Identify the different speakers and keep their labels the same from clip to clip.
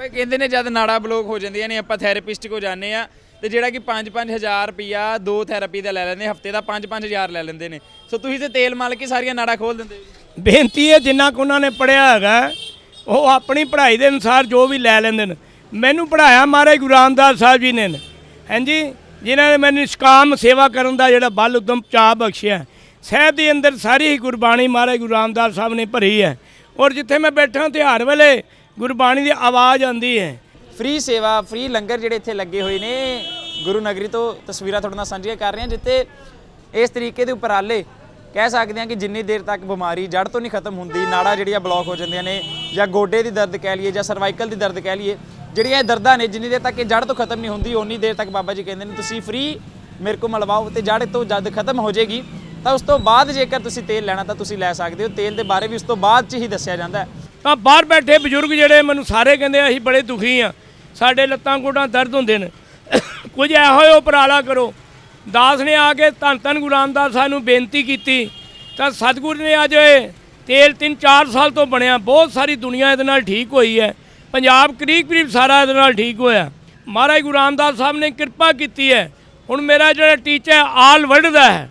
Speaker 1: ਬਾਬਾ ਕਹਿੰਦੇ ਨੇ ਜਦ ਨਾੜਾ ਬਲੋਕ ਹੋ ਜਾਂਦੀਆਂ ਨੇ, ਆਪਾਂ ਥੈਰੇਪਿਸਟ ਕੋ ਜਾਂਦੇ ਆ ਤੇ ਜਿਹੜਾ ਕਿ 5-5000 ਰੁਪਿਆ ਦੋ ਥੈਰੇਪੀ ਦਾ ਲੈ ਲੈਂਦੇ, ਹਫ਼ਤੇ ਦਾ 5-5000 ਲੈ ਲੈਂਦੇ ਨੇ। ਸੋ ਤੁਸੀਂ ਤੇ ਤੇਲ ਮਲ ਕੇ ਸਾਰੀਆਂ ਨਾੜਾਂ ਖੋਲ ਦਿੰਦੇ ਹੋ।
Speaker 2: ਬੇਨਤੀ ਹੈ, ਜਿੰਨਾ ਕੁ ਉਹਨਾਂ ਨੇ ਪੜਿਆ ਹੈਗਾ, ਉਹ ਆਪਣੀ ਪੜ੍ਹਾਈ ਦੇ ਅਨੁਸਾਰ ਜੋ ਵੀ ਲੈ ਲੈਂਦੇ ਨੇ। ਮੈਨੂੰ ਪੜਾਇਆ ਮਹਾਰਾਜ ਗੁਰੂ ਰਾਮਦਾਸ ਸਾਹਿਬ ਜੀ ਨੇ। ਹਾਂਜੀ, ਜਿਨ੍ਹਾਂ ਨੇ ਮੈਨੂੰ ਨਿਸ਼ਕਾਮ ਸੇਵਾ ਕਰਨ ਦਾ ਜਿਹੜਾ ਬਲ ਉਦਮ ਚਾਹ ਬਖਸ਼ਿਆ। ਸਹਿਬ ਦੇ ਅੰਦਰ ਸਾਰੀ ਹੀ ਗੁਰਬਾਣੀ ਮਹਾਰਾਜ ਗੁਰੂ ਰਾਮਦਾਸ ਸਾਹਿਬ ਨੇ ਭਰੀ ਹੈ। ਔਰ ਜਿੱਥੇ ਮੈਂ ਬੈਠਾ ਤਿਉਹਾਰ ਵੇਲੇ ਗੁਰਬਾਣੀ ਦੀ ਆਵਾਜ਼ ਆਉਂਦੀ ਹੈ।
Speaker 1: ਫ੍ਰੀ ਸੇਵਾ, ਫ੍ਰੀ ਲੰਗਰ ਜਿਹੜੇ ਇੱਥੇ ਲੱਗੇ ਹੋਏ ਨੇ, ਗੁਰੂ ਨਗਰੀ ਤੋਂ ਤਸਵੀਰਾਂ ਤੁਹਾਡੇ ਨਾਲ ਸਾਂਝੀਆਂ ਕਰ ਰਹੇ ਹਾਂ, ਜਿੱਥੇ ਇਸ ਤਰੀਕੇ ਦੇ ਉਪਰਾਲੇ ਕਹਿ ਸਕਦੇ ਹਾਂ ਕਿ ਜਿੰਨੀ ਦੇਰ ਤੱਕ ਬਿਮਾਰੀ ਜੜ ਤੋਂ ਨਹੀਂ ਖਤਮ ਹੁੰਦੀ, ਨਾੜਾਂ ਜਿਹੜੀਆਂ ਬਲੌਕ ਹੋ ਜਾਂਦੀਆਂ ਨੇ, ਜਾਂ ਗੋਡੇ ਦੀ ਦਰਦ ਕਹਿ ਲਈਏ, ਜਾਂ ਸਰਵਾਈਕਲ ਦੀ ਦਰਦ ਕਹਿ ਲਈਏ, ਜਿਹੜੀਆਂ ਇਹ ਦਰਦਾਂ ਨੇ, ਜਿੰਨੀ ਦੇਰ ਤੱਕ ਇਹ ਜੜ ਤੋਂ ਖਤਮ ਨਹੀਂ ਹੁੰਦੀ, ਓਨੀ ਦੇਰ ਤੱਕ ਬਾਬਾ ਜੀ ਕਹਿੰਦੇ ਨੇ, ਤੁਸੀਂ ਫ੍ਰੀ, ਮੇਰੇ ਕੋਲ ਮਲਵਾਓ ਤੇ ਜੜ ਤੋਂ ਜਦ ਖਤਮ ਹੋ ਜਾਏਗੀ, ਤਾਂ ਉਸ ਤੋਂ ਬਾਅਦ ਜੇਕਰ ਤੁਸੀਂ ਤੇਲ ਲੈਣਾ, ਤਾਂ ਤੁਸੀਂ ਲੈ ਸਕਦੇ ਹੋ। ਤੇਲ ਦੇ ਬਾਰੇ ਵੀ ਉਸ ਤੋਂ ਬਾਅਦ ਚ ਹੀ ਦੱਸਿਆ ਜਾਂਦਾ ਹੈ।
Speaker 2: ਤਾਂ ਬਾਹਰ ਬੈਠੇ ਬਜ਼ੁਰਗ ਜਿਹੜੇ ਮੈਨੂੰ ਸਾਰੇ ਕਹਿੰਦੇ ਅਸੀਂ ਬੜੇ ਦੁਖੀ ਆ। ਸਾਡੇ ਲੱਤਾਂ ਗੋਡਾਂ ਦਰਦ ਹੁੰਦੇ ਨੇ। ਕੁਝ ਇਹੋ ਜਿਹਾ ਉਪਰਾਲਾ ਕਰੋ। ਦਾਸ ਨੇ ਆ ਕੇ ਧੰਨ ਧੰਨ ਗੁਰੂ ਰਾਮਦਾਸ ਸਾਹਿਬ ਨੂੰ ਬੇਨਤੀ ਕੀਤੀ। ਤਾਂ ਸਤਿਗੁਰ ਨੇ ਅੱਜ ਇਹ ਤੇਲ 3-4 ਸਾਲ ਤੋਂ ਬਣਿਆ। ਬਹੁਤ ਸਾਰੀ ਦੁਨੀਆ ਇਹਦੇ ਨਾਲ ਠੀਕ ਹੋਈ ਹੈ। ਪੰਜਾਬ ਕਰੀਬ ਕਰੀਬ ਸਾਰਾ ਇਹਦੇ ਨਾਲ ਠੀਕ ਹੋਇਆ। ਮਹਾਰਾਜ ਗੁਰੂ ਰਾਮਦਾਸ ਸਾਹਿਬ ਨੇ ਕਿਰਪਾ ਕੀਤੀ ਹੈ। ਹੁਣ ਮੇਰਾ ਜਿਹੜਾ ਟੀਚਾ ਆਲ ਵਰਲਡ ਦਾ ਹੈ।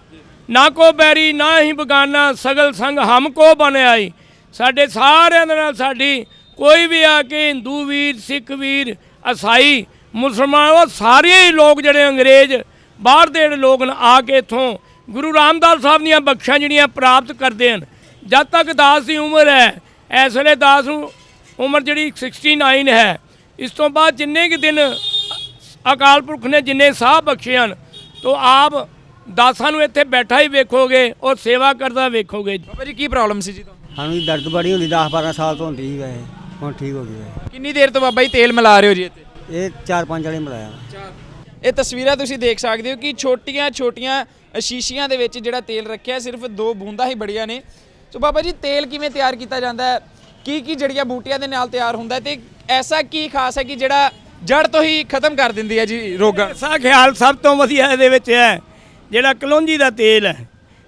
Speaker 2: ਨਾ ਕੋ ਬੈਰੀ, ਨਾ ਹੀ ਬਗਾਨਾ, ਸਗਲ ਸੰਗ ਹਮ ਕੋ ਬਨ ਆਈ। ਸਾਡੇ ਸਾਰਿਆਂ ਦੇ ਨਾਲ ਸਾਡੀ ਕੋਈ ਵੀ ਆ ਕੇ ਹਿੰਦੂ ਵੀਰ, ਸਿੱਖ ਵੀਰ ਈਸਾਈ ਮੁਸਲਮਾਨ, ਉਹ ਸਾਰੇ ਹੀ ਲੋਕ ਜਿਹੜੇ ਅੰਗਰੇਜ਼, ਬਾਹਰ ਦੇ ਜਿਹੜੇ ਲੋਕ ਨੇ, ਆ ਕੇ ਇਥੋਂ ਗੁਰੂ ਰਾਮਦਾਸ ਸਾਹਿਬ ਦੀਆਂ ਬਖਸ਼ਾਂ ਜਿਹੜੀਆਂ ਪ੍ਰਾਪਤ ਕਰਦੇ ਹਨ। ਜਦ ਤੱਕ ਦਾਸ ਦੀ ਉਮਰ ਹੈ, ਇਸ ਵੇਲੇ ਦਾਸ ਨੂੰ ਉਮਰ ਜਿਹੜੀ 69 ਹੈ, ਇਸ ਤੋਂ ਬਾਅਦ ਜਿੰਨੇ ਕੁ ਦਿਨ ਅਕਾਲ ਪੁਰਖ ਨੇ ਜਿੰਨੇ ਸਾਹ ਬਖਸ਼ੇ ਹਨ, ਤੋ ਆਪ ਦਾਸਾਂ ਨੂੰ ਇੱਥੇ ਬੈਠਾ ਹੀ ਵੇਖੋਗੇ ਔਰ ਸੇਵਾ ਕਰਦਾ ਵੇਖੋਗੇ।
Speaker 1: ਬਾਬਾ ਜੀ, ਕੀ ਪ੍ਰੋਬਲਮ ਸੀ ਜੀ
Speaker 3: ਸਾਨੂੰ ਜੀ ਦਰਦ ਬੜੀ ਹੁੰਦੀ 10 12 ਸਾਲ ਤੋਂ ਹੁੰਦੀ ਸੀ ਵੈਸੇ ਹੁਣ ਠੀਕ ਹੋ ਗਈ ਹੈ
Speaker 1: ਕਿੰਨੀ ਦੇਰ ਤੋਂ ਬਾਬਾ ਜੀ ਤੇਲ ਮਿਲਾ ਰਹੇ ਹੋ ਜੀ ਇੱਥੇ?
Speaker 3: ਇਹ 4-5 ਵਾਲੇ ਮਿਲਾਇਆ।
Speaker 1: ਇਹ ਤਸਵੀਰਾਂ ਤੁਸੀਂ ਦੇਖ ਸਕਦੇ ਹੋ ਕਿ ਛੋਟੀਆਂ ਛੋਟੀਆਂ ਸ਼ੀਸ਼ੀਆਂ ਦੇ ਵਿੱਚ ਜਿਹੜਾ ਤੇਲ ਰੱਖਿਆ ਸਿਰਫ ਦੋ ਬੂੰਦਾਂ ਹੀ ਬੜੀਆਂ ਨੇ। ਸੋ ਬਾਬਾ ਜੀ ਤੇਲ ਕਿਵੇਂ ਤਿਆਰ ਕੀਤਾ ਜਾਂਦਾ ਹੈ? ਕੀ ਕੀ ਜੜੀਆਂ ਬੂਟੀਆਂ ਦੇ ਨਾਲ ਤਿਆਰ ਹੁੰਦਾ ਹੈ ਤੇ ਐਸਾ ਕੀ ਖਾਸ ਹੈ ਕਿ ਜਿਹੜਾ ਜੜ ਤੋਂ ਹੀ ਖਤਮ ਕਰ ਦਿੰਦੀ ਹੈ ਜੀ ਰੋਗਾਂ?
Speaker 2: ਐਸਾ ਖਿਆਲ ਸਭ ਤੋਂ ਵਧੀਆ ਇਹਦੇ ਵਿੱਚ ਹੈ ਜਿਹੜਾ ਕਲੌਂਜੀ ਦਾ ਤੇਲ ਹੈ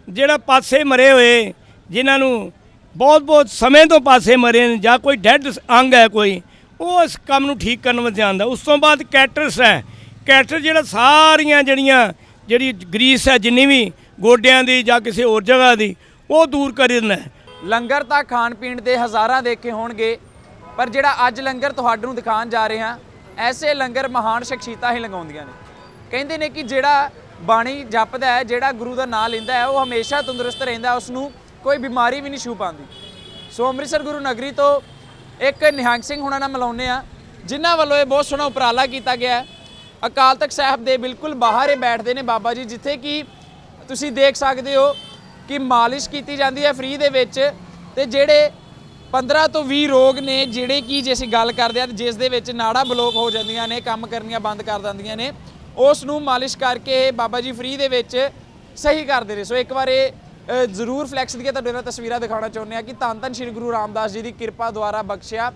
Speaker 2: ਜਿਹੜਾ ਪਾਸੇ ਮਰੇ ਹੋਏ ਜਿਨ੍ਹਾਂ ਨੂੰ ਬਹੁਤ ਬਹੁਤ ਸਮੇਂ ਤੋਂ ਪਾਸੇ ਮਰੇ ਨੇ, ਜਾਂ ਕੋਈ ਡੈੱਡ ਅੰਗ ਹੈ ਕੋਈ, ਉਹ ਇਸ ਕੰਮ ਨੂੰ ਠੀਕ ਕਰਨ ਵਿੱਚ ਆਉਂਦਾ ਉਸ ਤੋਂ ਬਾਅਦ ਕੈਟਰਸ ਹੈ। ਕੈਟਰ ਜਿਹੜਾ ਸਾਰੀਆਂ ਜਿਹੜੀਆਂ, ਜਿਹੜੀ ਗਰੀਸ ਹੈ, ਜਿੰਨੀ ਵੀ ਗੋਡਿਆਂ ਦੀ ਜਾਂ ਕਿਸੇ ਹੋਰ ਜਗ੍ਹਾ ਦੀ, ਉਹ ਦੂਰ ਕਰ ਦਿੰਦਾ
Speaker 1: ਲੰਗਰ ਤਾਂ ਖਾਣ ਪੀਣ ਦੇ ਹਜ਼ਾਰਾਂ ਦੇਖੇ ਹੋਣਗੇ, ਪਰ ਜਿਹੜਾ ਅੱਜ ਲੰਗਰ ਤੁਹਾਨੂੰ ਦਿਖਾਉਣ ਜਾ ਰਹੇ ਹਾਂ ਐਸੇ ਲੰਗਰ ਮਹਾਨ ਸ਼ਖਸੀਅਤਾਂ ਹੀ ਲਗਾਉਂਦੀਆਂ ਨੇ। ਕਹਿੰਦੇ ਨੇ ਕਿ ਜਿਹੜਾ ਬਾਣੀ ਜਪਦਾ ਹੈ, ਜਿਹੜਾ ਗੁਰੂ ਦਾ ਨਾਮ ਲੈਂਦਾ ਹੈ, ਉਹ ਹਮੇਸ਼ਾ ਤੰਦਰੁਸਤ ਰਹਿੰਦਾ ਉਸ ਨੂੰ ਕੋਈ ਬਿਮਾਰੀ ਵੀ ਨਹੀਂ ਛੂ ਪਾਉਂਦੀ। ਸੋ ਅੰਮ੍ਰਿਤਸਰ ਗੁਰੂ ਨਗਰੀ ਤੋਂ ਇੱਕ ਨਿਹੰਗ ਸਿੰਘ ਹੁਣਾਂ ਨਾਲ ਮਿਲਾਉਂਦੇ ਆ ਜਿਨ੍ਹਾਂ ਵੱਲੋਂ ਇਹ ਬਹੁਤ ਸੋਹਣਾ ਉਪਰਾਲਾ ਕੀਤਾ ਗਿਆ ਹੈ। ਅਕਾਲ ਤਖਤ ਸਾਹਿਬ ਦੇ ਬਿਲਕੁਲ ਬਾਹਰ ਹੀ ਬੈਠਦੇ ਨੇ ਬਾਬਾ ਜੀ, ਜਿੱਥੇ ਕਿ ਤੁਸੀਂ ਦੇਖ ਸਕਦੇ ਹੋ ਕਿ ਮਾਲਿਸ਼ ਕੀਤੀ ਜਾਂਦੀ ਹੈ ਫ੍ਰੀ ਦੇ ਵਿੱਚ ਤੇ ਜਿਹੜੇ 15 ਤੋਂ 20 ਰੋਗ ਨੇ, ਜਿਹੜੇ ਕਿ ਜੇ ਅਸੀਂ ਗੱਲ ਕਰਦੇ ਆ ਜਿਸ ਦੇ ਵਿੱਚ ਨਾੜਾਂ ਬਲੋਕ ਹੋ ਜਾਂਦੀਆਂ ਨੇ, ਕੰਮ ਕਰਨੀਆਂ ਬੰਦ ਕਰ ਦਿੰਦੀਆਂ ਨੇ, ਉਸ ਨੂੰ ਮਾਲਿਸ਼ ਕਰਕੇ ਬਾਬਾ ਜੀ ਫ੍ਰੀ ਦੇ ਵਿੱਚ ਸਹੀ ਕਰਦੇ ਨੇ। ਸੋ ਇੱਕ ਵਾਰ ਇਹ ਜ਼ਰੂਰ ਫਲੈਕਸ ਦੀਆਂ ਤੁਹਾਡੇ ਨਾਲ ਤਸਵੀਰਾਂ ਦਿਖਾਉਣਾ ਚਾਹੁੰਦੇ ਆ ਕਿ ਧੰਨ ਧੰਨ ਸ਼੍ਰੀ ਗੁਰੂ ਰਾਮਦਾਸ ਜੀ ਦੀ ਕਿਰਪਾ ਦੁਆਰਾ ਬਖਸ਼ਿਆ।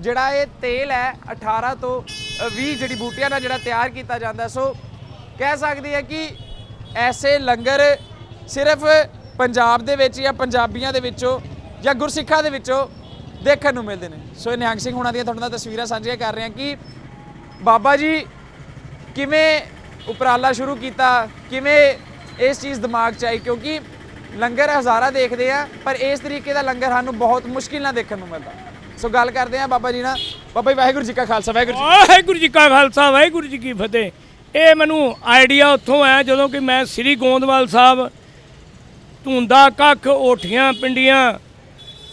Speaker 1: ਜਿਹੜਾ ਇਹ ਤੇਲ ਹੈ 18 ਤੋਂ ਅ, 20 ਜੜੀ ਬੂਟੀਆਂ ਨਾਲ ਜਿਹੜਾ ਤਿਆਰ ਕੀਤਾ ਜਾਂਦਾ ਸੋ ਕਹਿ ਸਕਦੇ ਆ ਕਿ ਐਸੇ ਲੰਗਰ ਸਿਰਫ ਪੰਜਾਬ ਦੇ ਵਿੱਚ ਜਾਂ ਪੰਜਾਬੀਆਂ ਦੇ ਵਿੱਚੋਂ ਜਾਂ ਗੁਰਸਿੱਖਾਂ ਦੇ ਵਿੱਚੋਂ ਦੇਖਣ ਨੂੰ ਮਿਲਦੇ ਨੇ। ਸੋ ਇਹ ਨਿਹੰਗ ਸਿੰਘ ਹੁਣਾਂ ਦੀਆਂ ਤੁਹਾਡੇ ਨਾਲ ਤਸਵੀਰਾਂ ਸਾਂਝੀਆਂ ਕਰ ਰਹੇ ਹਾਂ ਕਿ ਬਾਬਾ ਜੀ ਕਿਵੇਂ ਉਪਰਾਲਾ ਸ਼ੁਰੂ ਕੀਤਾ ਕਿਵੇਂ ਇਸ ਚੀਜ਼ ਦਿਮਾਗ 'ਚ ਆਈ ਕਿਉਂਕਿ ਲੰਗਰ ਹਜ਼ਾਰਾਂ ਦੇਖਦੇ ਆ, ਪਰ ਇਸ ਤਰੀਕੇ ਦਾ ਲੰਗਰ ਸਾਨੂੰ ਬਹੁਤ ਮੁਸ਼ਕਿਲ ਨਾਲ ਦੇਖਣ ਨੂੰ ਮਿਲਦਾ। ਸੋ ਗੱਲ ਕਰਦੇ ਆ ਬਾਬਾ ਜੀ ਨਾਲ। ਬਾਬਾ ਜੀ, ਵਾਹਿਗੁਰੂ ਜੀ ਕਾ ਖਾਲਸਾ, ਵਾਹਿਗੁਰੂ ਜੀ
Speaker 2: ਵਾਹਿਗੁਰੂ ਜੀ ਕਾ ਖਾਲਸਾ, ਵਾਹਿਗੁਰੂ ਜੀ ਕੀ ਫਤਿਹ। ਇਹ ਮੈਨੂੰ ਆਈਡੀਆ ਉੱਥੋਂ ਆਇਆ ਜਦੋਂ ਕਿ ਮੈਂ ਸ੍ਰੀ ਗੋਂਦਵਾਲ ਸਾਹਿਬ, ਧੁੰਦਾ ਕੱਖ, ਓਠੀਆਂ ਪਿੰਡੀਆਂ,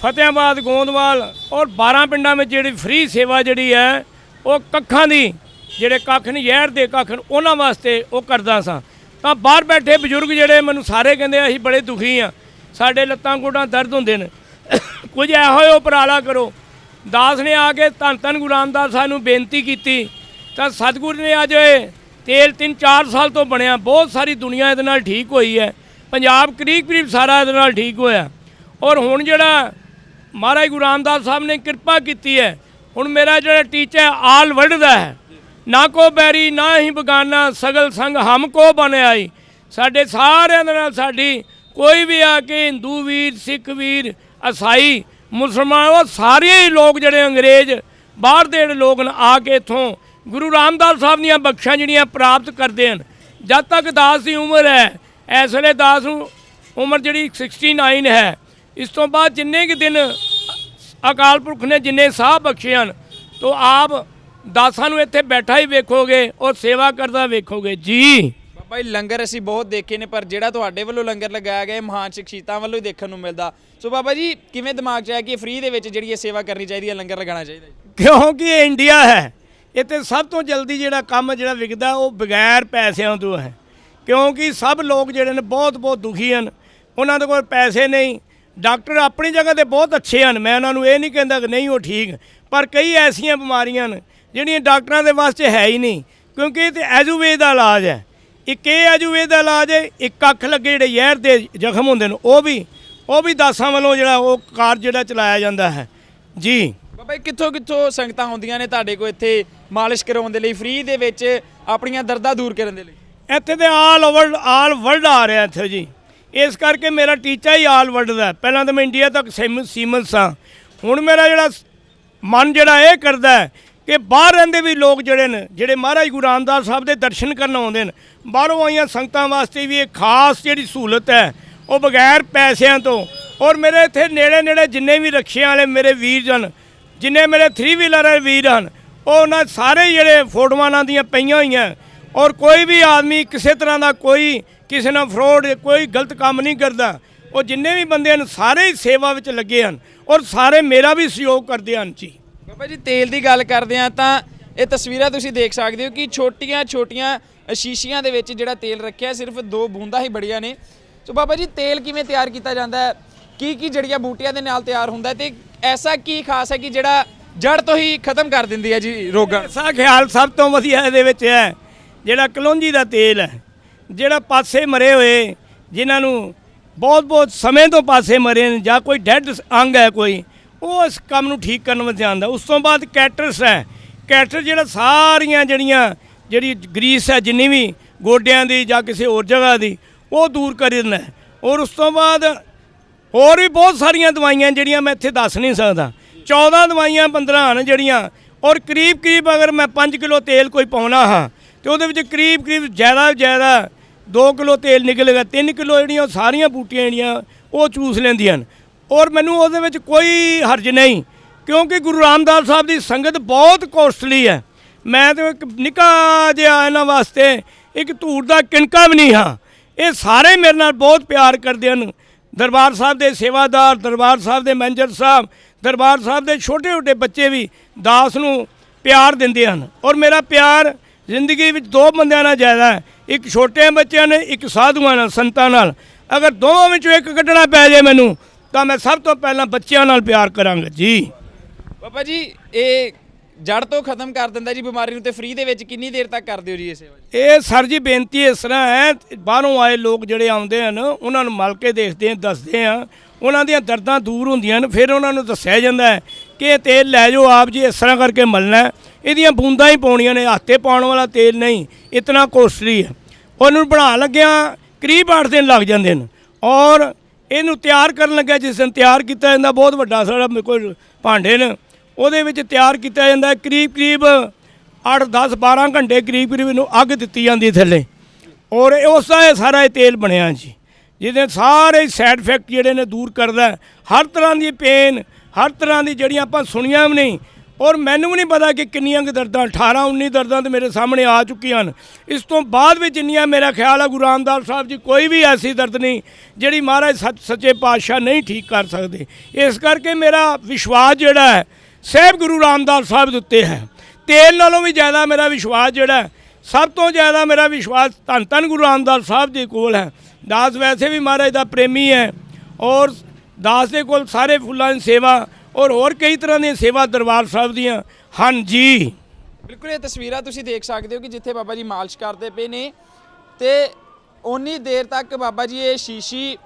Speaker 2: ਫਤਿਆਬਾਦ, ਗੋਂਦਵਾਲ ਔਰ 12 ਪਿੰਡਾਂ ਵਿੱਚ ਜਿਹੜੀ ਫ੍ਰੀ ਸੇਵਾ ਜਿਹੜੀ ਹੈ, ਉਹ ਕੱਖਾਂ ਦੀ, ਜਿਹੜੇ ਕੱਖ ਨੇ, ਜ਼ਹਿਰ ਦੇ ਕੱਖ ਉਹਨਾਂ ਵਾਸਤੇ ਉਹ ਕਰਦਾ ਸਾਂ। ਤਾਂ ਬਾਹਰ ਬੈਠੇ ਬਜ਼ੁਰਗ ਜਿਹੜੇ ਮੈਨੂੰ ਸਾਰੇ ਕਹਿੰਦੇ ਅਸੀਂ ਬੜੇ ਦੁਖੀ ਆ। ਸਾਡੇ ਲੱਤਾਂ ਗੋਡਾਂ ਦਰਦ ਹੁੰਦੇ ਨੇ। ਕੁਝ ਇਹੋ ਜਿਹਾ ਉਪਰਾਲਾ ਕਰੋ। ਦਾਸ ਨੇ ਆ ਕੇ ਧੰਨ ਧੰਨ ਗੁਰੂ ਰਾਮਦਾਸ ਸਾਹਿਬ ਨੂੰ ਬੇਨਤੀ ਕੀਤੀ। ਤਾਂ ਸਤਿਗੁਰ ਨੇ ਅੱਜ ਇਹ ਤੇਲ 3-4 ਸਾਲ ਤੋਂ ਬਣਿਆ। ਬਹੁਤ ਸਾਰੀ ਦੁਨੀਆ ਇਹਦੇ ਨਾਲ ਠੀਕ ਹੋਈ ਹੈ। ਪੰਜਾਬ ਕਰੀਬ ਕਰੀਬ ਸਾਰਾ ਇਹਦੇ ਨਾਲ ਠੀਕ ਹੋਇਆ। ਔਰ ਹੁਣ ਜਿਹੜਾ ਮਹਾਰਾਜ ਗੁਰੂ ਰਾਮਦਾਸ ਸਾਹਿਬ ਨੇ ਕਿਰਪਾ ਕੀਤੀ ਹੈ, ਹੁਣ ਮੇਰਾ ਜਿਹੜਾ ਟੀਚਾ ਆਲ ਵਰਲਡ ਦਾ ਹੈ। ਨਾ ਕੋ ਬੈਰੀ, ਨਾ ਹੀ ਬਗਾਨਾ, ਸਗਲ ਸੰਗ ਹਮ ਕੋ ਬਨ ਆਈ ਸਾਡੇ ਸਾਰਿਆਂ ਦੇ ਨਾਲ ਸਾਡੀ ਕੋਈ ਵੀ ਆ ਕੇ ਹਿੰਦੂ ਵੀਰ, ਸਿੱਖ ਵੀਰ ਈਸਾਈ ਮੁਸਲਮਾਨ, ਉਹ ਸਾਰੇ ਹੀ ਲੋਕ ਜਿਹੜੇ ਅੰਗਰੇਜ਼, ਬਾਹਰ ਦੇ ਜਿਹੜੇ ਲੋਕ ਨੇ, ਆ ਕੇ ਇੱਥੋਂ ਗੁਰੂ ਰਾਮਦਾਸ ਸਾਹਿਬ ਦੀਆਂ ਬਖਸ਼ਾਂ ਜਿਹੜੀਆਂ ਪ੍ਰਾਪਤ ਕਰਦੇ ਹਨ। ਜਦ ਤੱਕ ਦਾਸ ਦੀ ਉਮਰ ਹੈ, ਇਸ ਵੇਲੇ ਦਾਸ ਨੂੰ ਉਮਰ ਜਿਹੜੀ 69 ਹੈ। ਇਸ ਤੋਂ ਬਾਅਦ ਜਿੰਨੇ ਕੁ ਦਿਨ ਅਕਾਲ ਪੁਰਖ ਨੇ ਜਿੰਨੇ ਸਾਹ ਬਖਸ਼ੇ ਹਨ, ਤੋ ਆਪ ਦਾਸਾਂ ਨੂੰ ਇੱਥੇ ਬੈਠਾ ਹੀ ਵੇਖੋਗੇ ਔਰ ਸੇਵਾ ਕਰਦਾ ਵੇਖੋਗੇ। ਜੀ।
Speaker 1: ਬਾਬਾ ਜੀ ਲੰਗਰ ਅਸੀਂ ਬਹੁਤ ਦੇਖੇ ਨੇ ਪਰ ਜਿਹੜਾ ਤੁਹਾਡੇ ਵੱਲੋਂ ਲੰਗਰ ਲਗਾਇਆ ਗਿਆ ਇਹ ਮਹਾਨ ਸ਼ਖਸੀਅਤਾਂ ਵੱਲੋਂ ਹੀ ਦੇਖਣ ਨੂੰ ਮਿਲਦਾ। ਸੋ ਬਾਬਾ ਜੀ ਕਿਵੇਂ ਦਿਮਾਗ 'ਚ ਆਇਆ ਕਿ ਫ੍ਰੀ ਦੇ ਵਿੱਚ ਜਿਹੜੀ ਇਹ ਸੇਵਾ ਕਰਨੀ ਚਾਹੀਦੀ ਹੈ ਲੰਗਰ ਲਗਾਉਣਾ ਚਾਹੀਦਾ
Speaker 2: ਕਿਉਂਕਿ ਇਹ ਇੰਡੀਆ ਹੈ। ਇੱਥੇ ਸਭ ਤੋਂ ਜਲਦੀ ਜਿਹੜਾ ਕੰਮ ਜਿਹੜਾ ਵਿਕਦਾ ਉਹ ਬਗੈਰ ਪੈਸਿਆਂ ਤੋਂ ਹੈ। ਕਿਉਂਕਿ ਸਭ ਲੋਕ ਜਿਹੜੇ ਨੇ ਬਹੁਤ ਬਹੁਤ ਦੁਖੀ ਹਨ। ਉਹਨਾਂ ਦੇ ਕੋਲ ਪੈਸੇ ਨਹੀਂ। ਡਾਕਟਰ ਆਪਣੀ ਜਗ੍ਹਾ ਤੇ ਬਹੁਤ ਅੱਛੇ ਹਨ। ਮੈਂ ਉਹਨਾਂ ਨੂੰ ਇਹ ਨਹੀਂ ਕਹਿੰਦਾ ਕਿ ਨਹੀਂ ਉਹ ਠੀਕ। ਪਰ ਕਈ ਐਸੀਆਂ ਬਿਮਾਰੀਆਂ ਨੇ ਜਿਹੜੀਆਂ ਡਾਕਟਰਾਂ ਦੇ ਵਾਸਤੇ ਹੈ ਹੀ ਨਹੀਂ ਕਿਉਂਕਿ ਇਹ ਤੇ ਐਜੂਵੇ ਦਾ ਇਲਾਜ ਹੈ। ਇੱਕ ਇਹ ਐਜੂਵੇ ਦਾ ਇਲਾਜ ਹੈ ਇੱਕ ਅੱਖ ਲੱਗੇ ਜਿਹੜੇ ਜ਼ਹਿਰ ਦੇ ਜ਼ਖਮ ਹੁੰਦੇ ਨੇ ਉਹ ਵੀ ਉਹ ਵੀ ਦਾਸਾਂ ਵੱਲੋਂ ਜਿਹੜਾ ਉਹ ਕਾਰਜ ਜਿਹੜਾ ਚਲਾਇਆ ਜਾਂਦਾ ਹੈ। ਜੀ।
Speaker 1: ਬਾਬਾ ਜੀ ਕਿੱਥੋਂ ਕਿੱਥੋਂ ਸੰਗਤਾਂ ਆਉਂਦੀਆਂ ਨੇ ਤੁਹਾਡੇ ਕੋਲ ਇੱਥੇ ਮਾਲਿਸ਼ ਕਰਾਉਣ ਦੇ ਲਈ ਫ੍ਰੀ ਦੇ ਵਿੱਚ ਆਪਣੀਆਂ ਦਰਦਾਂ ਦੂਰ ਕਰਨ ਦੇ ਲਈ?
Speaker 2: ਇੱਥੇ ਤੇ ਆਲ ਓਵਰ ਆਲ ਵਰਲਡ ਆ ਰਿਹਾ ਇੱਥੇ ਜੀ। ਇਸ ਕਰਕੇ ਮੇਰਾ ਟੀਚਾ ਹੀ ਆਲ ਵਰਲਡ ਦਾ। ਪਹਿਲਾਂ ਤਾਂ ਮੈਂ ਇੰਡੀਆ ਤੱਕ ਸਿਮ- ਸੀਮਤ ਸਾਂ। ਹੁਣ ਮੇਰਾ ਜਿਹੜਾ ਮਨ ਜਿਹੜਾ ਇਹ ਕਰਦਾ ਹੈ ਕਿ ਬਾਹਰ ਰਹਿੰਦੇ ਵੀ ਲੋਕ ਜਿਹੜੇ ਨੇ, ਜਿਹੜੇ ਮਹਾਰਾਜ ਗੁਰੂ ਰਾਮਦਾਸ ਸਾਹਿਬ ਦੇ ਦਰਸ਼ਨ ਕਰਨ ਆਉਂਦੇ ਨੇ, ਬਾਹਰੋਂ ਆਈਆਂ ਸੰਗਤਾਂ ਵਾਸਤੇ ਵੀ ਇਹ ਖਾਸ ਜਿਹੜੀ ਸਹੂਲਤ ਹੈ, ਉਹ ਬਗੈਰ ਪੈਸਿਆਂ ਤੋਂ। ਔਰ ਮੇਰੇ ਇੱਥੇ ਨੇੜੇ ਨੇੜੇ ਜਿੰਨੇ ਵੀ ਰਕਸ਼ਿਆਂ ਵਾਲੇ ਮੇਰੇ ਵੀਰ ਜਨ ਜਿੰਨੇ ਮੇਰੇ 3 ਵੀਲਰ ਵਾਲੇ ਵੀਰ ਹਨ, ਉਹ ਉਹਨਾਂ ਸਾਰੇ ਜਿਹੜੇ ਫੋਟੋਆਂ ਨਾਲ ਦੀਆਂ ਪਈਆਂ ਹੋਈਆਂ। ਔਰ ਕੋਈ ਵੀ ਆਦਮੀ ਕਿਸੇ ਤਰ੍ਹਾਂ ਦਾ ਕੋਈ, ਕਿਸੇ ਨਾਲ ਫਰੋਡ ਕੋਈ ਗਲਤ ਕੰਮ ਨਹੀਂ ਕਰਦਾ। ਉਹ ਜਿੰਨੇ ਵੀ ਬੰਦੇ ਹਨ, ਸਾਰੇ ਹੀ ਸੇਵਾ ਵਿੱਚ ਲੱਗੇ ਹਨ। ਔਰ ਸਾਰੇ ਮੇਰਾ ਵੀ ਸਹਿਯੋਗ ਕਰਦੇ ਹਨ ਜੀ।
Speaker 1: ਬਾਬਾ ਜੀ, ਤੇਲ ਦੀ ਗੱਲ ਕਰਦੇ ਆ ਤਾਂ ਇਹ ਤਸਵੀਰਾਂ ਤੁਸੀਂ ਦੇਖ ਸਕਦੇ ਹੋ ਕਿ ਛੋਟੀਆਂ ਛੋਟੀਆਂ ਸ਼ੀਸ਼ੀਆਂ ਦੇ ਵਿੱਚ ਜਿਹੜਾ ਤੇਲ ਰੱਖਿਆ, ਸਿਰਫ ਦੋ ਬੂੰਦਾਂ ਹੀ ਬੜੀਆਂ ਨੇ। ਸੋ ਬਾਬਾ ਜੀ, ਤੇਲ ਕਿਵੇਂ ਤਿਆਰ ਕੀਤਾ ਜਾਂਦਾ ਹੈ? ਕੀ ਕੀ ਜੜੀਆਂ ਬੂਟੀਆਂ ਦੇ ਨਾਲ ਤਿਆਰ ਹੁੰਦਾ ਹੈ ਤੇ ਐਸਾ ਕੀ ਖਾਸ ਹੈ ਕਿ ਜਿਹੜਾ ਜੜ ਤੋਂ ਹੀ ਖਤਮ ਕਰ ਦਿੰਦੀ ਹੈ ਜੀ ਰੋਗਾਂ? ਨੂੰ?
Speaker 2: ਖਿਆਲ ਸਭ ਤੋਂ ਵਧੀਆ ਇਹਦੇ ਵਿੱਚ ਹੈ, ਜਿਹੜਾ ਕਲੋਂਜੀ ਦਾ ਤੇਲ ਹੈ। ਜਿਹੜਾ ਪਾਸੇ ਮਰੇ ਹੋਏ, ਜਿਨ੍ਹਾਂ ਨੂੰ ਬਹੁਤ ਬਹੁਤ ਸਮੇਂ ਤੋਂ ਪਾਸੇ ਮਰੇ ਨੇ, ਜਾਂ ਕੋਈ ਡੈਡ ਅੰਗ ਹੈ ਕੋਈ ਉਹ ਇਸ ਕੰਮ ਨੂੰ ਠੀਕ ਕਰਨ ਵਿੱਚ ਆਉਂਦਾ ਉਸ ਤੋਂ ਬਾਅਦ ਕੈਟਰਸ ਹੈ। ਕੈਟਰ ਜਿਹੜਾ ਸਾਰੀਆਂ ਜਿਹੜੀਆਂ ਜਿਹੜੀ ਗਰੀਸ ਹੈ, ਜਿੰਨੀ ਵੀ ਗੋਡਿਆਂ ਦੀ ਜਾਂ ਕਿਸੇ ਹੋਰ ਜਗ੍ਹਾ ਦੀ, ਉਹ ਦੂਰ ਕਰ ਦਿੰਦਾ ਔਰ ਉਸ ਤੋਂ ਬਾਅਦ ਹੋਰ ਵੀ ਬਹੁਤ ਸਾਰੀਆਂ ਦਵਾਈਆਂ ਜਿਹੜੀਆਂ ਮੈਂ ਇੱਥੇ ਦੱਸ ਨਹੀਂ ਸਕਦਾ। 14 ਦਵਾਈਆਂ 15 ਹਨ ਜਿਹੜੀਆਂ। ਔਰ ਕਰੀਬ ਕਰੀਬ ਅਗਰ ਮੈਂ 5 ਕਿਲੋ ਤੇਲ ਕੋਈ ਪਾਉਣਾ ਹਾਂ, ਤੇ ਉਹਦੇ ਵਿੱਚ ਕਰੀਬ ਕਰੀਬ ਜ਼ਿਆਦਾ ਤੋਂ ਜ਼ਿਆਦਾ 2 ਕਿਲੋ ਤੇਲ ਨਿਕਲੇਗਾ। 3 ਕਿਲੋ ਜਿਹੜੀਆਂ ਉਹ ਸਾਰੀਆਂ ਬੂਟੀਆਂ ਜਿਹੜੀਆਂ, ਉਹ ਚੂਸ ਲੈਂਦੀਆਂ ਹਨ। ਔਰ ਮੈਨੂੰ ਉਹਦੇ ਵਿੱਚ ਕੋਈ ਹਰਜ ਨਹੀਂ, ਕਿਉਂਕਿ ਗੁਰੂ ਰਾਮਦਾਸ ਸਾਹਿਬ ਦੀ ਸੰਗਤ ਬਹੁਤ ਕੋਸਟਲੀ ਹੈ। ਮੈਂ ਤੇ ਇੱਕ ਨਿੱਕਾ ਜਿਹਾ ਇਹਨਾਂ ਵਾਸਤੇ ਇੱਕ ਧੂੜ ਦਾ ਕਿਣਕਾ ਵੀ ਨਹੀਂ ਹਾਂ। ਇਹ ਸਾਰੇ ਮੇਰੇ ਨਾਲ ਬਹੁਤ ਪਿਆਰ ਕਰਦੇ ਹਨ। ਦਰਬਾਰ ਸਾਹਿਬ ਦੇ ਸੇਵਾਦਾਰ, ਦਰਬਾਰ ਸਾਹਿਬ ਦੇ ਮੈਨੇਜਰ ਸਾਹਿਬ, ਦਰਬਾਰ ਸਾਹਿਬ ਦੇ ਛੋਟੇ ਛੋਟੇ ਬੱਚੇ ਵੀ ਦਾਸ ਨੂੰ ਪਿਆਰ ਦਿੰਦੇ ਹਨ। ਔਰ ਮੇਰਾ ਪਿਆਰ ਜ਼ਿੰਦਗੀ ਵਿੱਚ ਦੋ ਬੰਦਿਆਂ ਨਾਲ ਜ਼ਿਆਦਾ ਹੈ। ਇੱਕ ਛੋਟੇ ਬੱਚਿਆਂ ਨੇ ਇੱਕ ਸਾਧੂਆਂ ਨਾਲ, ਸੰਤਾਂ ਨਾਲ। ਅਗਰ ਦੋਵਾਂ ਵਿੱਚੋਂ ਇੱਕ ਕੱਢਣਾ ਪੈ ਜਾਏ ਮੈਨੂੰ ਤਾਂ ਮੈਂ ਸਭ ਤੋਂ ਪਹਿਲਾਂ ਬੱਚਿਆਂ ਨਾਲ ਪਿਆਰ ਕਰਾਂਗਾ ਜੀ।
Speaker 1: ਬਾਬਾ ਜੀ ਇਹ ਜੜ ਤੋਂ ਖਤਮ ਕਰ ਦਿੰਦਾ ਜੀ ਬਿਮਾਰੀ ਨੂੰ ਤੇ ਫ੍ਰੀ ਦੇ ਵਿੱਚ ਕਿੰਨੀ ਦੇਰ ਤੱਕ ਕਰਦੇ ਹੋ ਜੀ ਇਹ ਸੇਵਾ ਜੀ?
Speaker 2: ਇਹ ਸਰ ਜੀ ਬੇਨਤੀ ਇਸ ਤਰ੍ਹਾਂ ਹੈ ਬਾਹਰੋਂ ਆਏ ਲੋਕ ਜਿਹੜੇ ਆਉਂਦੇ ਹਨ ਉਹਨਾਂ ਨੂੰ ਮਲ ਕੇ ਦੇਖਦੇ ਆ ਦੱਸਦੇ ਆ ਉਹਨਾਂ ਦੀਆਂ ਦਰਦਾਂ ਦੂਰ ਹੁੰਦੀਆਂ ਨੇ ਫਿਰ ਉਹਨਾਂ ਨੂੰ ਦੱਸਿਆ ਜਾਂਦਾ ਹੈ ਕਿ ਇਹ ਤੇਲ ਲੈ ਜਾਓ ਆਪ ਜੀ ਇਸ ਤਰ੍ਹਾਂ ਕਰਕੇ ਮਲਣਾ। ਇਹਦੀਆਂ ਬੂੰਦਾਂ ਹੀ ਪਾਉਣੀਆਂ ਨੇ ਹੱਥੇ ਪਾਉਣ ਵਾਲਾ ਤੇਲ ਨਹੀਂ ਇਤਨਾ ਕੋਸਟਲੀ ਹੈ। ਉਹਨੂੰ ਬਣਾਉਣ ਲੱਗਿਆਂ ਕਰੀਬ 8 ਦਿਨ ਲੱਗ ਜਾਂਦੇ ਨੇ ਔਰ ਇਹਨੂੰ ਤਿਆਰ ਕਰਨ ਲੱਗਿਆ, ਜਿਸ ਦਿਨ ਤਿਆਰ ਕੀਤਾ ਜਾਂਦਾ, ਬਹੁਤ ਵੱਡਾ ਸਾਡਾ ਮੇਰੇ ਕੋਲ ਭਾਂਡੇ ਨੇ। ਉਹਦੇ ਵਿੱਚ ਤਿਆਰ ਕੀਤਾ ਜਾਂਦਾ ਕਰੀਬ ਕਰੀਬ 8 10 12 ਘੰਟੇ ਕਰੀਬ ਕਰੀਬ ਇਹਨੂੰ ਅੱਗ ਦਿੱਤੀ ਜਾਂਦੀ ਹੈ ਥੱਲੇ। ਔਰ ਇਹ ਉਸ ਦਾ ਇਹ ਸਾਰਾ ਇਹ ਤੇਲ ਬਣਿਆ ਜੀ, ਜਿਹਦੇ ਸਾਰੇ ਸਾਈਡ ਇਫੈਕਟ ਜਿਹੜੇ ਨੇ ਦੂਰ ਕਰਦਾ ਹਰ ਤਰ੍ਹਾਂ ਦੀ ਪੇਨ ਹਰ ਤਰ੍ਹਾਂ ਦੀ ਜਿਹੜੀਆਂ ਆਪਾਂ ਸੁਣੀਆਂ ਵੀ ਨਹੀਂ ਔਰ ਮੈਨੂੰ ਵੀ ਨਹੀਂ ਪਤਾ ਕਿ ਕਿੰਨੀਆਂ ਕੁ ਦਰਦਾਂ 18 19 ਦਰਦਾਂ ਤੇ ਮੇਰੇ ਸਾਹਮਣੇ ਆ ਚੁੱਕੀਆਂ ਹਨ। ਇਸ ਤੋਂ ਬਾਅਦ ਵੀ ਜਿੰਨੀਆਂ ਮੇਰਾ ਖਿਆਲ ਹੈ ਗੁਰੂ ਰਾਮਦਾਸ ਸਾਹਿਬ ਜੀ ਕੋਈ ਵੀ ਐਸੀ ਦਰਦ ਨਹੀਂ, ਜਿਹੜੀ ਮਹਾਰਾਜ ਸੱਚ, ਸੱਚੇ ਪਾਤਸ਼ਾਹ ਨਹੀਂ ਠੀਕ ਕਰ ਸਕਦੇ। ਇਸ ਕਰਕੇ ਮੇਰਾ ਵਿਸ਼ਵਾਸ ਜਿਹੜਾ ਹੈ, ਸਹਿਬ ਗੁਰੂ ਰਾਮਦਾਸ ਸਾਹਿਬ ਦੇ ਉੱਤੇ ਹੈ। ਤੇਲ ਨਾਲੋਂ ਵੀ ਜ਼ਿਆਦਾ ਮੇਰਾ ਵਿਸ਼ਵਾਸ ਜਿਹੜਾ ਸਭ ਤੋਂ ਜ਼ਿਆਦਾ ਮੇਰਾ ਵਿਸ਼ਵਾਸ ਧੰਨ ਧੰਨ ਗੁਰੂ ਰਾਮਦਾਸ ਸਾਹਿਬ ਜੀ ਕੋਲ ਹੈ। ਦਾਸ ਵੈਸੇ ਵੀ ਮਹਾਰਾਜ ਦਾ ਪ੍ਰੇਮੀ ਹੈ, ਔਰ ਦਾਸ ਦੇ ਕੋਲ ਸਾਰੇ ਫੁੱਲਾਂ ਦੀ ਸੇਵਾ ਔਰ ਹੋਰ ਕਈ ਤਰ੍ਹਾਂ ਦੀਆਂ ਸੇਵਾ ਦਰਬਾਰ ਸਾਹਿਬ ਦੀਆਂ। ਹਨ ਜੀ।
Speaker 1: ਬਿਲਕੁਲ ਇਹ ਤਸਵੀਰਾਂ ਤੁਸੀਂ ਦੇਖ ਸਕਦੇ ਹੋ ਕਿ ਜਿੱਥੇ ਬਾਬਾ ਜੀ ਮਾਲਿਸ਼ ਕਰਦੇ ਪਏ ਨੇ। ਤੇ ਉਨੀ ਦੇਰ ਤੱਕ ਬਾਬਾ ਜੀ ਇਹ ਸ਼ੀਸ਼ੀ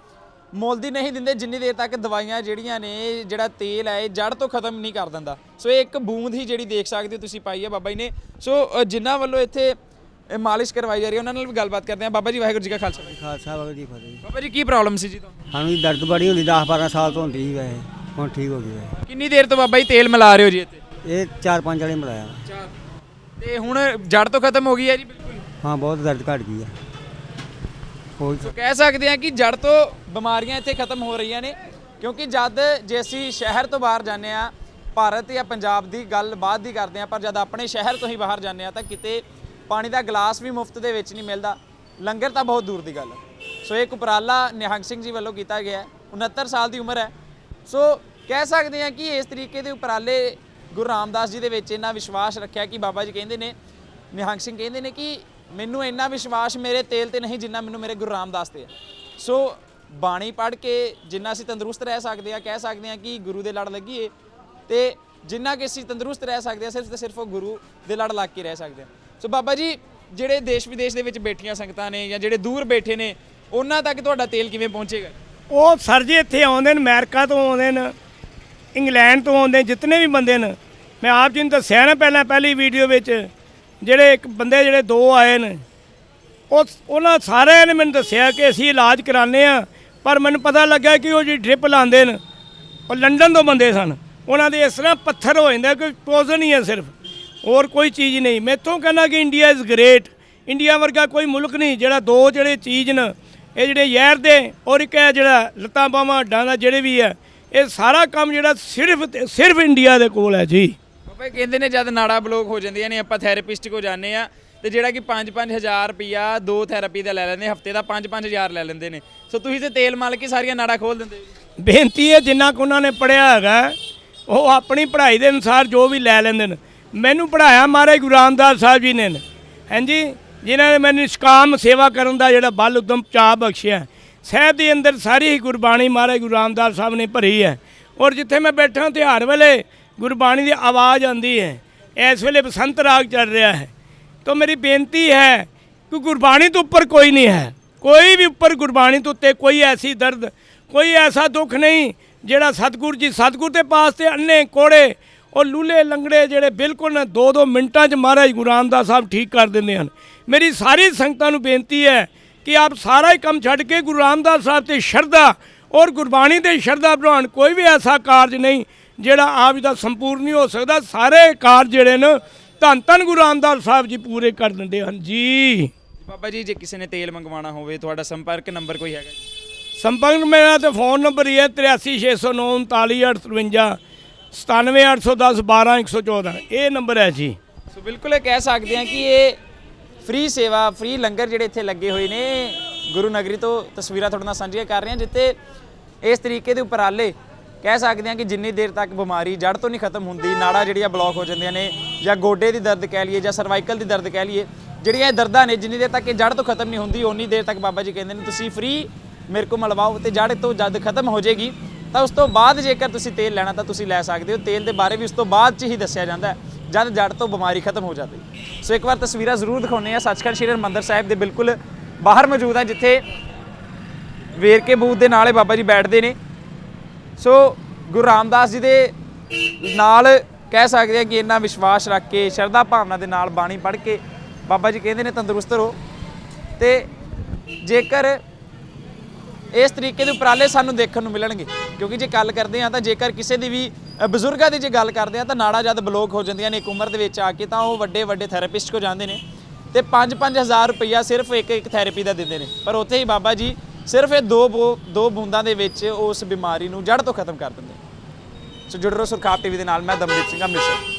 Speaker 1: ਮੁੱਲਦੀ ਨਹੀਂ ਦਿੰਦੇ ਜਿੰਨੀ ਦੇਰ ਤੱਕ ਦਵਾਈਆਂ ਜਿਹੜੀਆਂ ਨੇ ਜਿਹੜਾ ਤੇਲ ਹੈ ਇਹ ਜੜ ਤੋਂ ਖਤਮ ਨਹੀਂ ਕਰ ਦਿੰਦਾ। ਸੋ ਇਹ ਇੱਕ ਬੂੰਦ ਹੀ ਜਿਹੜੀ ਦੇਖ ਸਕਦੇ ਹੋ ਤੁਸੀਂ ਪਾਈ ਹੈ ਬਾਬਾ ਜੀ ਨੇ। ਸੋ ਜਿਨ੍ਹਾਂ ਵੱਲੋਂ ਇੱਥੇ ਇਹ ਮਾਲਿਸ਼ ਕਰਵਾਈ ਜਾ ਰਹੀ ਹੈ ਉਹਨਾਂ ਨਾਲ ਵੀ ਗੱਲਬਾਤ ਕਰਦੇ ਹਾਂ। ਬਾਬਾ ਜੀ ਵਾਹਿਗੁਰੂ ਜੀ ਕਾ ਖਾਲਸਾ।
Speaker 3: ਖਾਲਸਾ ਵਾਹਿਗੁਰੂ ਜੀ ਫਤਿਹ।
Speaker 1: ਬਾਬਾ ਜੀ ਕੀ ਪ੍ਰੋਬਲਮ ਸੀ ਜੀ ਤੁਹਾਨੂੰ?
Speaker 3: ਸਾਨੂੰ ਜੀ ਦਰਦ ਬੜੀ ਹੁੰਦੀ 10 12 ਸਾਲ ਤੋਂ ਹੁੰਦੀ ਸੀ ਵੈਸੇ। ਹੁਣ ਠੀਕ ਹੋ ਗਈ
Speaker 1: ਕਿੰਨੀ ਦੇਰ ਤੋਂ ਬਾਬਾ ਜੀ ਤੇਲ ਮਿਲਾ ਰਹੇ ਹੋ ਜੀ ਇੱਥੇ?
Speaker 3: ਇਹ ਚਾਰ ਪੰਜ ਵਾਲੇ ਮਿਲਾਇਆ।
Speaker 1: ਤੇ ਹੁਣ ਜੜ ਤੋਂ ਖਤਮ ਹੋ ਗਈ ਹੈ ਜੀ ਬਿਲਕੁਲ?
Speaker 3: ਹਾਂ ਬਹੁਤ ਦਰਦ ਘਟ ਗਈ ਆ ਕੋਈ
Speaker 1: ਸੋ ਕਹਿ ਸਕਦੇ ਹਾਂ ਕਿ ਜੜ ਤੋਂ ਬਿਮਾਰੀਆਂ ਇੱਥੇ ਖਤਮ ਹੋ ਰਹੀਆਂ ਨੇ ਕਿਉਂਕਿ ਜਦ ਜੇ ਅਸੀਂ ਸ਼ਹਿਰ ਤੋਂ ਬਾਹਰ ਜਾਂਦੇ ਆ ਭਾਰਤ ਜਾਂ ਪੰਜਾਬ ਦੀ ਗੱਲ ਬਾਅਦ ਦੀ ਕਰਦੇ ਆ ਪਰ ਜਦ ਆਪਣੇ ਸ਼ਹਿਰ ਤੋਂ ਹੀ ਬਾਹਰ ਜਾਂਦੇ ਆ ਤਾਂ ਕਿਤੇ ਪਾਣੀ ਦਾ ਗਲਾਸ ਵੀ ਮੁਫਤ ਦੇ ਵਿੱਚ ਨਹੀਂ ਮਿਲਦਾ। ਲੰਗਰ ਤਾਂ ਬਹੁਤ ਦੂਰ ਦੀ ਗੱਲ ਹੈ। ਸੋ ਇਹ ਉਪਰਾਲਾ ਨਿਹੰਗ ਸਿੰਘ ਜੀ ਵੱਲੋਂ ਕੀਤਾ ਗਿਆ ਹੈ। 69 ਸਾਲ ਦੀ ਉਮਰ ਹੈ। ਸੋ ਕਹਿ ਸਕਦੇ ਹਾਂ ਕਿ ਇਸ ਤਰੀਕੇ ਦੇ ਉਪਰਾਲੇ ਗੁਰੂ ਰਾਮਦਾਸ ਜੀ ਦੇ ਵਿੱਚ ਇੰਨਾ ਵਿਸ਼ਵਾਸ ਰੱਖਿਆ ਕਿ ਬਾਬਾ ਜੀ ਕਹਿੰਦੇ ਨੇ, ਨਿਹੰਗ ਸਿੰਘ ਕਹਿੰਦੇ ਨੇ ਕਿ ਮੈਨੂੰ ਇੰਨਾ ਵਿਸ਼ਵਾਸ ਮੇਰੇ ਤੇਲ ਤੇ ਨਹੀਂ ਜਿੰਨਾ ਮੈਨੂੰ ਮੇਰੇ ਗੁਰੂ ਰਾਮਦਾਸ ਤੇ ਹੈ। ਸੋ ਬਾਣੀ ਪੜ੍ਹ ਕੇ ਜਿੰਨਾ ਅਸੀਂ ਤੰਦਰੁਸਤ ਰਹਿ ਸਕਦੇ ਆ ਕਹਿ ਸਕਦੇ ਆ ਕਿ ਗੁਰੂ ਦੇ ਲੜ ਲੱਗੀਏ ਤੇ ਜਿੰਨਾ ਕਿ ਅਸੀਂ ਤੰਦਰੁਸਤ ਰਹਿ ਸਕਦੇ ਆ ਸਿਰਫ ਤੇ ਸਿਰਫ ਉਹ ਗੁਰੂ ਦੇ ਲੜ ਲੱਗ ਕੇ ਰਹਿ ਸਕਦੇ ਆ ਸੋ ਬਾਬਾ ਜੀ, ਜਿਹੜੇ ਦੇਸ਼ ਵਿਦੇਸ਼ ਦੇ ਵਿੱਚ ਬੈਠੀਆਂ ਸੰਗਤਾਂ ਨੇ ਜਾਂ ਜਿਹੜੇ ਦੂਰ ਬੈਠੇ ਨੇ, ਉਹਨਾਂ ਤੱਕ ਤੁਹਾਡਾ ਤੇਲ ਕਿਵੇਂ ਪਹੁੰਚੇਗਾ?
Speaker 2: ਉਹ ਸਰ ਜੀ ਇੱਥੇ ਆਉਂਦੇ ਨੇ, ਅਮਰੀਕਾ ਤੋਂ ਆਉਂਦੇ ਨੇ, ਇੰਗਲੈਂਡ ਤੋਂ ਆਉਂਦੇ ਜਿੰਨੇ ਵੀ ਬੰਦੇ ਨੇ। ਮੈਂ ਆਪ ਜੀ ਨੂੰ ਦੱਸਿਆ ਨਾ ਪਹਿਲਾਂ, ਪਹਿਲੀ ਵੀਡੀਓ ਵਿੱਚ, ਜਿਹੜੇ ਇੱਕ ਬੰਦੇ ਜਿਹੜੇ ਦੋ ਆਏ ਨੇ, ਉਹ ਉਹਨਾਂ ਸਾਰਿਆਂ ਨੇ ਮੈਨੂੰ ਦੱਸਿਆ ਕਿ ਅਸੀਂ ਇਲਾਜ ਕਰਾਉਂਦੇ ਆ ਪਰ ਮੈਨੂੰ ਪਤਾ ਲੱਗਾ ਕਿ ਉਹ ਜੀ ਡ੍ਰਿਪ ਲਾਉਂਦੇ ਨੇ, ਉਹ ਲੰਡਨ ਤੋਂ ਬੰਦੇ ਸਨ। ਉਹਨਾਂ ਦੇ ਇਸ ਤਰ੍ਹਾਂ ਪੱਥਰ ਹੋ ਜਾਂਦਾ ਕਿ ਪੋਜ਼ਨ ਹੀ ਹੈ ਸਿਰਫ। ਹੋਰ ਕੋਈ ਚੀਜ਼ ਨਹੀਂ। ਮੈਥੋਂ ਕਹਿੰਦਾ ਕਿ ਇੰਡੀਆ ਇਜ਼ ਗ੍ਰੇਟ ਇੰਡੀਆ ਵਰਗਾ ਕੋਈ ਮੁਲਕ ਨਹੀਂ ਜਿਹੜਾ ਦੋ ਜਿਹੜੇ ਚੀਜ਼ ਨੇ ਇਹ ਜਿਹੜੇ ਜ਼ਹਿਰ ਦੇ ਔਰ ਇੱਕ ਇਹ ਜਿਹੜਾ ਲੱਤਾਂ ਬਾਹਾਂ ਹੱਡਾਂ ਦਾ ਜਿਹੜੇ ਵੀ ਹੈ ਇਹ ਸਾਰਾ ਕੰਮ ਜਿਹੜਾ ਸਿਰਫ ਤੇ ਸਿਰਫ ਇੰਡੀਆ ਦੇ ਕੋਲ ਹੈ ਜੀ।
Speaker 1: ਬਾਬਾ ਕਹਿੰਦੇ ਨੇ ਜਦ ਨਾੜਾ ਬਲੋਕ ਹੋ ਜਾਂਦੀਆਂ ਨੇ ਆਪਾਂ ਥੈਰੇਪਿਸਟ ਕੋ ਜਾਂਦੇ ਆ ਤੇ ਜਿਹੜਾ ਕਿ 5-5000 ਰੁਪਿਆ ਦੋ ਥੈਰੇਪੀ ਦਾ ਲੈ ਲੈਂਦੇ ਹਫ਼ਤੇ ਦਾ 5-5000 ਲੈ ਲੈਂਦੇ ਨੇ। ਸੋ ਤੁਸੀਂ ਤੇ ਤੇਲ ਮਲ ਕੇ ਸਾਰੀਆਂ ਨਾੜਾਂ ਖੋਲ ਦਿੰਦੇ ਹੋ।
Speaker 2: ਬੇਨਤੀ ਹੈ ਜਿੰਨਾ ਕੁ ਉਹਨਾਂ ਨੇ ਪੜਿਆ ਹੈਗਾ ਉਹ ਆਪਣੀ ਪੜ੍ਹਾਈ ਦੇ ਅਨੁਸਾਰ ਜੋ ਵੀ ਲੈ ਲੈਂਦੇ ਨੇ। ਮੈਨੂੰ ਪੜਾਇਆ ਮਹਾਰਾਜ ਗੁਰੂ ਰਾਮਦਾਸ ਸਾਹਿਬ ਜੀ ਨੇ। ਹਾਂਜੀ ਜਿਨ੍ਹਾਂ ਨੇ ਮੈਨੂੰ ਨਿਸ਼ਕਾਮ ਸੇਵਾ ਕਰਨ ਦਾ ਜਿਹੜਾ ਬਲ ਉਦਮ ਚਾਹ ਬਖਸ਼ਿਆ ਸਹਿਬ ਦੇ ਅੰਦਰ ਸਾਰੀ ਹੀ ਗੁਰਬਾਣੀ ਮਹਾਰਾਜ ਗੁਰੂ ਰਾਮਦਾਸ ਸਾਹਿਬ ਨੇ ਭਰੀ ਹੈ। ਔਰ ਜਿੱਥੇ ਮੈਂ ਬੈਠਾ ਤੇ ਹਰ ਵੇਲੇ ਗੁਰਬਾਣੀ ਦੀ ਆਵਾਜ਼ ਆਉਂਦੀ ਹੈ। ਇਸ ਵੇਲੇ ਬਸੰਤ ਰਾਗ ਚੱਲ ਰਿਹਾ ਹੈ। ਤਾਂ ਮੇਰੀ ਬੇਨਤੀ ਹੈ ਕਿ ਗੁਰਬਾਣੀ ਤੋਂ ਉੱਪਰ ਕੋਈ ਨਹੀਂ ਹੈ। ਕੋਈ ਵੀ ਉੱਪਰ ਗੁਰਬਾਣੀ ਤੋਂ ਉੱਤੇ ਕੋਈ ਐਸੀ ਦਰਦ, ਕੋਈ ਐਸਾ ਦੁੱਖ ਨਹੀਂ, ਜਿਹੜਾ ਸਤਗੁਰ ਜੀ ਸਤਗੁਰ ਦੇ ਪਾਸ ਤੇ ਅੰਨੇ ਕੋੜੇ ਉਹ ਲੂਲੇ ਲੰਗੜੇ ਜਿਹੜੇ ਬਿਲਕੁਲ ਨਾ ਦੋ ਦੋ ਮਿੰਟਾਂ 'ਚ ਮਹਾਰਾਜ ਗੁਰੂ ਰਾਮਦਾਸ ਸਾਹਿਬ ਠੀਕ ਕਰ ਦਿੰਦੇ ਹਨ। ਮੇਰੀ ਸਾਰੀ ਸੰਗਤਾਂ ਨੂੰ ਬੇਨਤੀ ਹੈ ਕਿ ਆਪ ਸਾਰਾ ਹੀ ਕੰਮ ਛੱਡ ਕੇ ਗੁਰੂ ਰਾਮਦਾਸ ਸਾਹਿਬ ਤੇ ਸ਼ਰਧਾ ਔਰ ਗੁਰਬਾਣੀ ਤੇ ਸ਼ਰਧਾ ਬਣਾਉਣ ਕੋਈ ਵੀ ਐਸਾ ਕਾਰਜ ਨਹੀਂ ਜਿਹੜਾ ਆਪ ਦਾ ਸੰਪੂਰਨ ਨਹੀਂ ਹੋ ਸਕਦਾ। ਸਾਰੇ ਕਾਰਜ ਜਿਹੜੇ ਨੇ ਧੰਨ ਧੰਨ ਗੁਰੂ ਰਾਮਦਾਸ ਸਾਹਿਬ ਜੀ ਪੂਰੇ ਕਰ ਦਿੰਦੇ ਹਨ। ਜੀ।
Speaker 1: ਬਾਬਾ ਜੀ ਜੇ ਕਿਸੇ ਨੇ ਤੇਲ ਮੰਗਵਾਉਣਾ ਹੋਵੇ ਤੁਹਾਡਾ ਸੰਪਰਕ ਨੰਬਰ ਕੋਈ ਹੈਗਾ ਜੀ?
Speaker 2: ਸੰਪਰਕ ਮੇਰਾ ਤੇ ਫੋਨ ਨੰਬਰ ਹੀ ਹੈ 8369939810 97810 12114 ਇਹ ਨੰਬਰ ਹੈ ਜੀ।
Speaker 1: ਸੋ ਬਿਲਕੁਲ ਇਹ ਕਹਿ ਸਕਦੇ ਹਾਂ ਕਿ ਇਹ ਫ੍ਰੀ ਸੇਵਾ, ਫ੍ਰੀ ਲੰਗਰ ਜਿਹੜੇ ਇੱਥੇ ਲੱਗੇ ਹੋਏ ਨੇ, ਗੁਰੂ ਨਗਰੀ ਤੋਂ ਤਸਵੀਰਾਂ ਤੁਹਾਡੇ ਨਾਲ ਸਾਂਝੀਆਂ ਕਰ ਰਹੇ ਹਾਂ, ਜਿੱਥੇ ਇਸ ਤਰੀਕੇ ਦੇ ਉਪਰਾਲੇ ਕਹਿ ਸਕਦੇ ਹਾਂ ਕਿ ਜਿੰਨੀ ਦੇਰ ਤੱਕ ਬਿਮਾਰੀ ਜੜ ਤੋਂ ਨਹੀਂ ਖਤਮ ਹੁੰਦੀ, ਨਾੜਾਂ ਜਿਹੜੀਆਂ ਬਲੌਕ ਹੋ ਜਾਂਦੀਆਂ ਨੇ, ਜਾਂ ਗੋਡੇ ਦੀ ਦਰਦ ਕਹਿ ਲਈਏ, ਜਾਂ ਸਰਵਾਈਕਲ ਦੀ ਦਰਦ ਕਹਿ ਲਈਏ, ਜਿਹੜੀਆਂ ਇਹ ਦਰਦਾਂ ਨੇ, ਜਿੰਨੀ ਦੇਰ ਤੱਕ ਇਹ ਜੜ ਤੋਂ ਖਤਮ ਨਹੀਂ ਹੁੰਦੀ, ਓਨੀ ਦੇਰ ਤੱਕ ਬਾਬਾ ਜੀ ਕਹਿੰਦੇ ਨੇ, ਤੁਸੀਂ ਫ੍ਰੀ ਮੇਰੇ ਕੋਲ ਮਲਵਾਓ ਤੇ ਜੜ ਤੋਂ ਜਦ ਖਤਮ ਹੋ ਜਾਏਗੀ। ਤਾਂ ਉਸ ਤੋਂ ਬਾਅਦ ਜੇਕਰ ਤੁਸੀਂ ਤੇਲ ਲੈਣਾ ਤਾਂ ਤੁਸੀਂ ਲੈ ਸਕਦੇ ਹੋ। ਤੇਲ ਦੇ ਬਾਰੇ ਵੀ ਉਸ ਤੋਂ ਬਾਅਦ ਚ ਹੀ ਦੱਸਿਆ ਜਾਂਦਾ ਹੈ, ਜਦ ਜੜ ਤੋਂ ਬਿਮਾਰੀ ਖਤਮ ਹੋ ਜਾਂਦੀ ਸੋ ਇੱਕ ਵਾਰ ਤਸਵੀਰਾਂ ਜ਼ਰੂਰ ਦਿਖਾਉਂਦੇ ਆ ਸੱਚਖੰਡ ਸ਼੍ਰੀ ਹਰਿਮੰਦਰ ਸਾਹਿਬ ਦੇ ਬਿਲਕੁਲ ਬਾਹਰ ਮੌਜੂਦ ਹੈ, ਜਿੱਥੇ ਵੇਰਕੇ ਬੂਥ ਦੇ ਨਾਲੇ ਬਾਬਾ ਜੀ ਬੈਠਦੇ ਨੇ। ਸੋ ਗੁਰੂ ਰਾਮਦਾਸ ਜੀ ਦੇ ਨਾਲ ਕਹਿ ਸਕਦੇ ਆ ਕਿ ਇੰਨਾ ਵਿਸ਼ਵਾਸ ਰੱਖ ਕੇ, ਸ਼ਰਧਾ ਭਾਵਨਾ ਦੇ ਨਾਲ ਬਾਣੀ ਪੜ੍ਹ ਕੇ ਬਾਬਾ ਜੀ ਕਹਿੰਦੇ ਨੇ ਤੰਦਰੁਸਤ ਰਹੋ। ਤੇ ਜੇਕਰ ਇਸ ਤਰੀਕੇ ਦੇ ਉਪਰਾਲੇ ਸਾਨੂੰ ਦੇਖਣ ਨੂੰ ਮਿਲਣਗੇ ਕਿਉਂਕਿ ਜੇ ਗੱਲ ਕਰਦੇ ਆ ਤਾਂ ਜੇਕਰ ਕਿਸੇ ਦੀ ਵੀ ਬਜ਼ੁਰਗਾਂ ਦੀ ਜੇ ਗੱਲ ਕਰਦੇ ਆ ਤਾਂ ਨਾੜਾ ਜਦ ਬਲੋਕ ਹੋ ਜਾਂਦੀਆਂ ਨੇ ਇੱਕ ਉਮਰ ਦੇ ਵਿੱਚ ਆ ਕੇ ਤਾਂ ਉਹ ਵੱਡੇ ਵੱਡੇ ਥੈਰੇਪਿਸਟ ਕੋ ਜਾਂਦੇ ਨੇ ਤੇ 5-5000 ਰੁਪਈਆ ਸਿਰਫ ਇੱਕ ਇੱਕ ਥੈਰੇਪੀ ਦਾ ਦਿੰਦੇ ਨੇ ਪਰ ਉੱਥੇ ਹੀ ਬਾਬਾ ਜੀ ਸਿਰਫ ਇਹ ਦੋ ਬੋ- ਦੋ ਬੂੰਦਾਂ ਦੇ ਵਿੱਚ ਉਸ ਬਿਮਾਰੀ ਨੂੰ ਜੜ ਤੋਂ ਖਤਮ ਕਰ ਦਿੰਦੇ ਨੇ। ਸੋ ਜੁੜ ਰਹੋ ਸੁਰਖਾਪ ਟੀਵੀ ਦੇ ਨਾਲ, ਮੈਂ ਦਮਦੀਪ ਸਿੰਘ ਅੰਮ੍ਰਿਤਸਰ